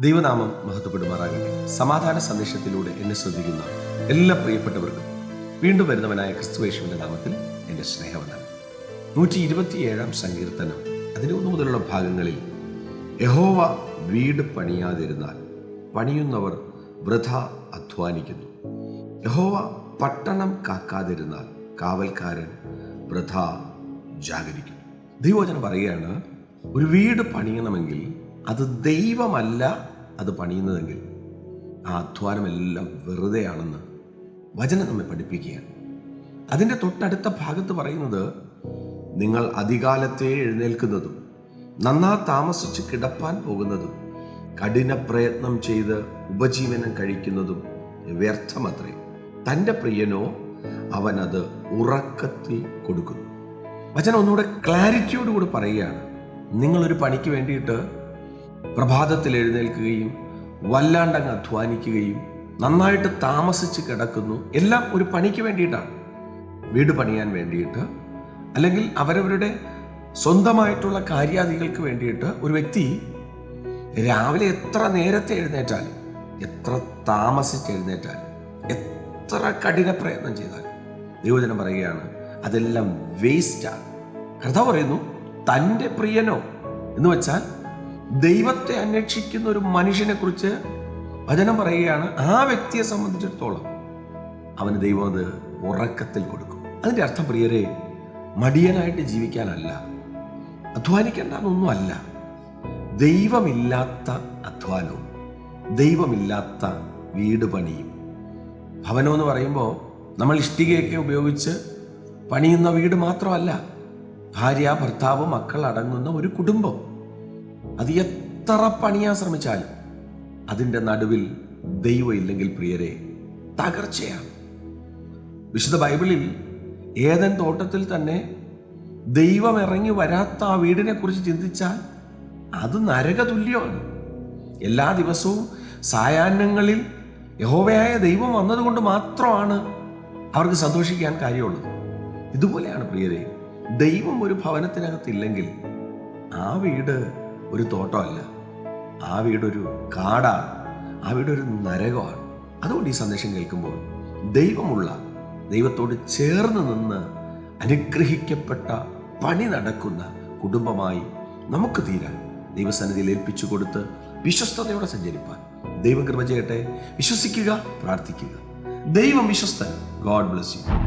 ദൈവനാമം മഹത്വപ്പെടുമാറാകട്ടെ. സമാധാന സന്ദേശത്തിലൂടെ എന്നെ ശ്രദ്ധിക്കുന്ന എല്ലാ പ്രിയപ്പെട്ടവർക്കും വീണ്ടും വരുന്നവനായ ക്രിസ്തുവേശുവിന്റെ നാമത്തിൽ എന്റെ സ്നേഹവന്ദനം. നൂറ്റി ഇരുപത്തിയേഴാം സങ്കീർത്തനം. അതിന് ഒന്നു മുതലുള്ള ഭാഗങ്ങളിൽ യഹോവ വീട് പണിയാതിരുന്നാൽ പണിയുന്നവർ വൃഥ അധ്വാനിക്കുന്നു. യഹോവ പട്ടണം കാക്കാതിരുന്നാൽ കാവൽക്കാരൻ വൃഥ ജാഗരിക്കും. ദൈവവചനം പറയുകയാണ് ഒരു വീട് പണിയണമെങ്കിൽ അത് ദൈവമല്ല അത് പണിയുന്നതെങ്കിൽ ആ അധ്വാനമെല്ലാം വെറുതെയാണെന്ന് വചനം നമ്മെ പഠിപ്പിക്കുകയാണ്. അതിന്റെ തൊട്ടടുത്ത ഭാഗത്ത് പറയുന്നത് നിങ്ങൾ അധികാലത്തെ എഴുന്നേൽക്കുന്നതും നന്നാ താമസിച്ച് കിടപ്പാൻ പോകുന്നതും കഠിന പ്രയത്നം ചെയ്ത് ഉപജീവനം കഴിക്കുന്നതും വ്യർത്ഥമത്രേ. തന്റെ പ്രിയനോ അവനത് ഉറക്കത്തിൽ കൊടുക്കുന്നു. വചനം ഒന്നുകൂടെ ക്ലാരിറ്റിയോടുകൂടി പറയുകയാണ്. നിങ്ങളൊരു പണിക്ക് വേണ്ടിയിട്ട് പ്രഭാതത്തിൽ എഴുന്നേൽക്കുകയും വല്ലാണ്ടങ്ങ് അധ്വാനിക്കുകയും നന്നായിട്ട് താമസിച്ച് കിടക്കുന്നു. എല്ലാം ഒരു പണിക്ക് വേണ്ടിയിട്ടാണ്. വീട് പണിയാൻ വേണ്ടിയിട്ട് അല്ലെങ്കിൽ അവരവരുടെ സ്വന്തമായിട്ടുള്ള കാര്യാദികൾക്ക് വേണ്ടിയിട്ട് ഒരു വ്യക്തി രാവിലെ എത്ര നേരത്തെ എഴുന്നേറ്റാലും എത്ര താമസിച്ച് എഴുന്നേറ്റാലും എത്ര കഠിന പ്രയത്നം ചെയ്താലും ദൈവജനം പറയുകയാണ് അതെല്ലാം വേസ്റ്റാണ് കർത്താവ് പറയുന്നു തന്റെ പ്രിയനോ? എന്ന് വെച്ചാൽ ദൈവത്തെ അന്വേഷിക്കുന്ന ഒരു മനുഷ്യനെ കുറിച്ച് വചനം പറയുകയാണ് ആ വ്യക്തിയെ സംബന്ധിച്ചിടത്തോളം അവന് ദൈവം അത് ഉറക്കത്തിൽ കൊടുക്കും. അതിന്റെ അർത്ഥം പ്രിയരെ മടിയനായിട്ട് ജീവിക്കാനല്ല അധ്വാനിക്കേണ്ട എന്നൊന്നുമല്ല ദൈവമില്ലാത്ത അധ്വാനവും ദൈവമില്ലാത്ത വീട് പണിയും. ഭവനം എന്ന് പറയുമ്പോൾ നമ്മൾ ഇഷ്ടികയൊക്കെ ഉപയോഗിച്ച് പണിയുന്ന വീട് മാത്രമല്ല ഭാര്യ ഭർത്താവ് മക്കൾ അടങ്ങുന്ന ഒരു കുടുംബം. അത് എത്ര പണിയാൻ ശ്രമിച്ചാലും അതിന്റെ നടുവിൽ ദൈവം ഇല്ലെങ്കിൽ പ്രിയരെ തകർച്ചയാണ്. വിശുദ്ധ ബൈബിളിൽ ഏതൻ തോട്ടത്തിൽ തന്നെ ദൈവം ഇറങ്ങി വരാത്ത ആ വീടിനെ കുറിച്ച് ചിന്തിച്ചാൽ അത് നരകതുല്യമാണ്. എല്ലാ ദിവസവും സായാഹ്നങ്ങളിൽ യഹോവയായ ദൈവം വന്നതുകൊണ്ട് മാത്രമാണ് അവർക്ക് സന്തോഷിക്കാൻ കാര്യമുള്ളത്. ഇതുപോലെയാണ് പ്രിയരെ ദൈവം ഒരു ഭവനത്തിനകത്തില്ലെങ്കിൽ ആ വീട് ഒരു തോട്ടമല്ല. ആ വീടൊരു കാടാണ്. ആ വീടൊരു നരകമാണ്. അതുകൊണ്ട് ഈ സന്ദേശം കേൾക്കുമ്പോൾ ദൈവമുള്ള ദൈവത്തോട് ചേർന്ന് നിന്ന് അനുഗ്രഹിക്കപ്പെട്ട പണി നടക്കുന്ന കുടുംബമായി നമുക്ക് തീരാൻ ദൈവസന്നിധിയിൽ ഏൽപ്പിച്ചു കൊടുത്ത് വിശ്വസ്തയോടെ സഞ്ചരിപ്പാൻ ദൈവം കൃപ ചെയ്യട്ടെ. വിശ്വസിക്കുക പ്രാർത്ഥിക്കുക. ദൈവം വിശ്വസ്തൻ. God bless you.